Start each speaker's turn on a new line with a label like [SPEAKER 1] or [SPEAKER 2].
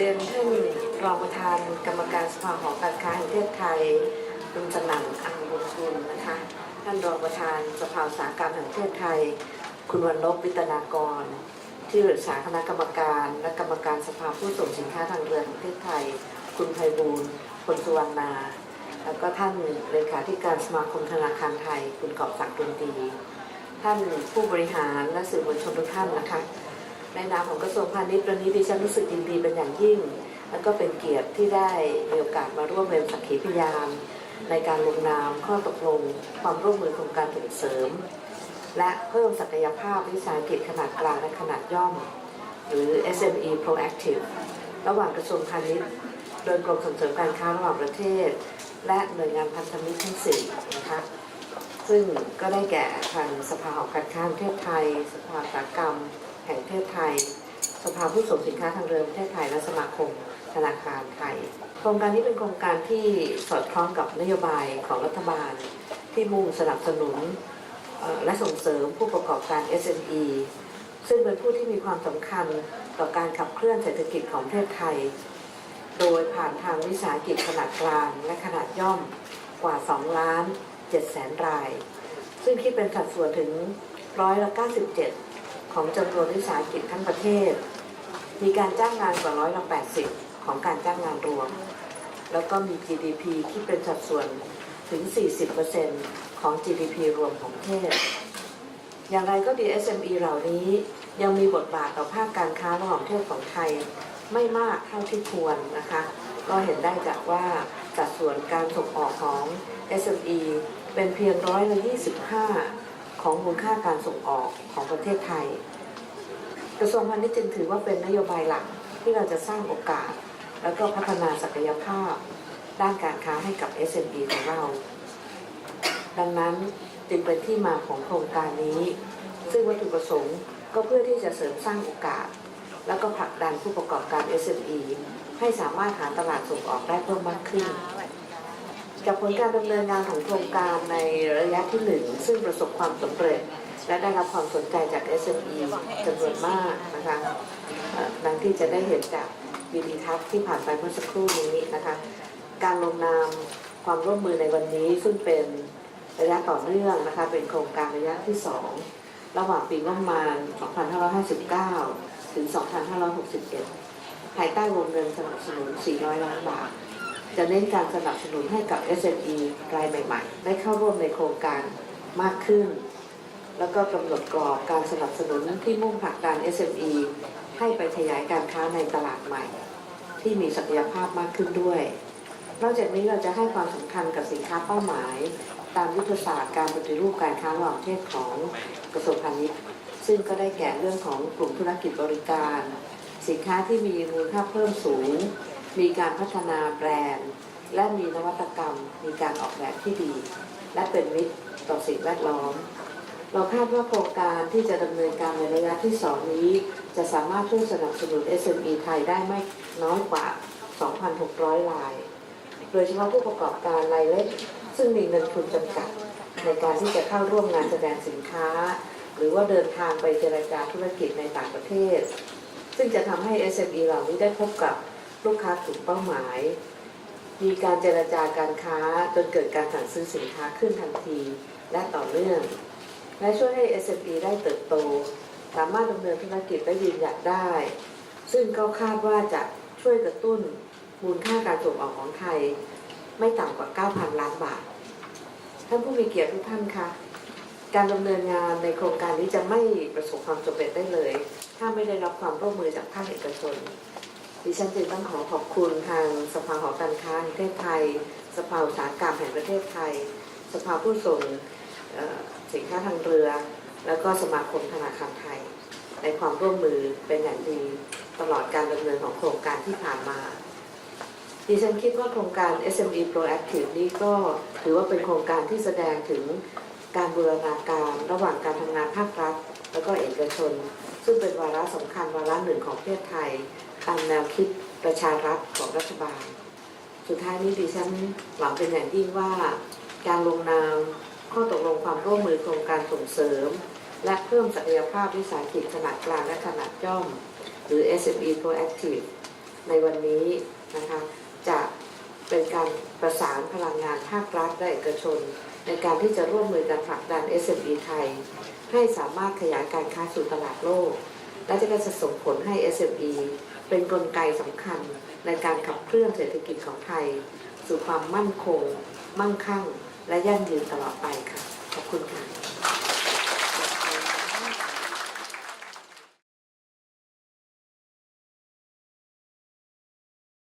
[SPEAKER 1] รียนท่านรองประธานกรรมการสภาหอการค้าแห่งประเทศไทยคุณสนั่นอังบุญคุณนะคะท่านรองประธานสภาอุตสาหกรรมแห่งประเทศไทย คุณวันลบวิตนากร ที่ปรึกษาคณะกรรมการ และกรรมการสภาผู้ส่งสินค้าทางเรือแห่งประเทศไทย คุณไพบูลย์พลสุวรรณาแล้วก็ท่านเลขาธิการสมาคมธนาคารไทย คุณกอบศักดิ์ดนตรีท่านผู้บริหารและสื่อมวลชนทุกท่านนะคะ ในนามของกระทรวงพาณิชย์วันนี้ดิฉันรู้สึกยินดีเป็นอย่างยิ่ง และก็เป็นเกียรติที่ได้มีโอกาสมาร่วมเป็นสักขีพยาน ในการลงนามข้อตกลง ความร่วมมือโครงการส่งเสริม และเพิ่มศักยภาพวิสาหกิจขนาดกลางและขนาดย่อม หรือ SME Proactive ระหว่างกระทรวงพาณิชย์ โดยกรมส่งเสริมการค้าระหว่างประเทศ และหน่วยงานพันธมิตรทั้งสี่นะคะซึ่งก็ได้แก่ทางสภาหอการค้าประเทศไทย สภาอุตสาหกรรม แห่งประเทศไทย สภาผู้ส่งสินค้าทางเรือประเทศไทย และสมาคมธนาคารไทย โครงการนี้เป็นโครงการที่สอดคล้องกับนโยบายของรัฐบาล ที่มุ่งสนับสนุนและส่งเสริมผู้ประกอบการ SME ซึ่งเป็นผู้ที่มีความสำคัญต่อการขับเคลื่อนเศรษฐกิจของประเทศไทย โดยผ่านทางวิสาหกิจขนาดกลางและขนาดย่อมกว่า 2 ล้าน7แสนราย ซึ่งคิดเป็นสัดส่วนถึงร้อยละ97 ของจำนวนวิสาหกิจทั้งประเทศ มีการจ้างงานกว่าร้อยละ80 ของการจ้างงานรวม แล้วก็มี GDP ที่เป็นสัดส่วนถึง 40%ของ GDP รวมของประเทศ อย่างไรก็ดี SME เหล่านี้ยังมีบทบาทต่อภาคการค้าระหว่างประเทศของไทยไม่มากเท่าที่ควรนะคะ ก็เห็นได้จากว่าสัดส่วนการส่งออกของ SME เป็นเพียงร้อยละ25 ของมูลค่าการส่งออกของประเทศไทย กระทรวงพาณิชย์จึงถือว่าเป็นนโยบายหลักที่เราจะสร้างโอกาส แล้วก็พัฒนาศักยภาพ ด้านการค้าให้กับ SME ของเรา ดังนั้นจึงเป็นที่มาของโครงการนี้ ซึ่งวัตถุประสงค์ก็เพื่อที่จะเสริมสร้างโอกาส แล้วก็ผลักดันผู้ประกอบการ SME ให้สามารถหาตลาดส่งออกได้เพิ่มมากขึ้น จากผลการดำเนินงานของโครงการในระยะที่หนึ่งซึ่งประสบความสำเร็จ และได้รับความสนใจจาก SME จำนวนมากนะคะดังที่จะได้เห็นจากวิดีทัศน์ที่ผ่านไปเมื่อสักครู่นี้นะคะการลงนามความร่วมมือในวันนี้ซึ่งเป็นระยะต่อเนื่องนะคะเป็นโครงการระยะที่ 2 ระหว่างปีงบประมาณ 2559 ถึง 2561 ภายใต้วงเงินสนับสนุน 400 ล้านบาท จะเน้นการสนับสนุนให้กับ SME รายใหม่ๆ ได้เข้าร่วมในโครงการมากขึ้น แล้วก็กำหนดกรอบการสนับสนุนที่มุ่งผลักดัน SME ให้ไปขยายการค้าในตลาดใหม่ ที่มีศักยภาพมากขึ้นด้วย นอกจากนี้เราจะให้ความสำคัญกับสินค้าเป้าหมาย ตามยุทธศาสตร์การปฏิรูปการค้าระหว่างประเทศของกระทรวงพาณิชย์ซึ่งก็ได้แก่เรื่องของกลุ่มธุรกิจบริการ สินค้าที่มีมูลค่าเพิ่มสูง มีการพัฒนาแบรนด์ และมีนวัตกรรม มีการออกแบบที่ดี และเป็นมิตรต่อสิ่งแวดล้อม เราคาดว่าโครงการที่จะดำเนินการในระยะที่ 2 นี้ จะสามารถช่วยสนับสนุน SME ไทยได้ไม่น้อยกว่า 2,600 ราย โดยเฉพาะผู้ประกอบการรายเล็ก ซึ่งมีเงินทุนจำกัด ในการที่จะเข้าร่วมงานแสดงสินค้า หรือว่าเดินทางไปเจรจาธุรกิจในต่างประเทศ ซึ่งจะทำให้ SME เหล่านี้ได้พบกับ ลูกค้ากลุ่มเป้าหมาย มีการเจรจาการค้าจนเกิดการสั่งซื้อสินค้าขึ้นทันที และต่อเนื่อง และช่วยให้ SME ได้เติบโต สามารถดำเนินธุรกิจได้ยืนหยัดได้ ซึ่งก็คาดว่าจะช่วยกระตุ้นมูลค่าการส่งออกของไทย ไม่ต่ำกว่า 9,000 ล้านบาท ท่านผู้มีเกียรติทุกท่านคะการดำเนินงานในโครงการนี้จะไม่ประสบความสำเร็จได้เลย ถ้าไม่ได้รับความร่วมมือจากภาคเอกชน ดิฉันจึงต้องขอขอบคุณทางสภาหอการค้าแห่งประเทศไทย สภาอุตสาหกรรมแห่งประเทศไทย สภาผู้ส่งสินค้าทางเรือ แล้วก็สมาคมธนาคารไทย ในความร่วมมือเป็นอย่างดีตลอดการดำเนินของโครงการที่ผ่านมา ดิฉันคิดว่าโครงการ SME Proactive นี้ก็ถือว่าเป็นโครงการที่แสดงถึงการบูรณาการระหว่างการทำงานภาครัฐ แล้วก็เอกชน ซึ่งเป็นวาระสำคัญวาระหนึ่งของประเทศไทย ตามแนวคิดประชารัฐของรัฐบาล สุดท้ายนี้ดิฉันหวังเป็นอย่างยิ่งว่าการลงนามข้อตกลงความร่วมมือโครงการส่งเสริม และเพิ่มศักยภาพวิสาหกิจขนาดกลางและขนาดย่อม หรือ SME Proactive ในวันนี้นะคะจะเป็นการประสานพลังงานภาครัฐและเอกชน ในการที่จะร่วมมือกันผลักดัน SME ไทย ให้สามารถขยายการค้าสู่ตลาดโลก และจะได้ส่งผลให้ SME เป็นกลไกสำคัญในการขับเคลื่อนเศรษฐกิจของไทย สู่ความมั่นคง มั่งคั่ง และยั่งยืนตลอดไปค่ะ ขอบคุณค่ะ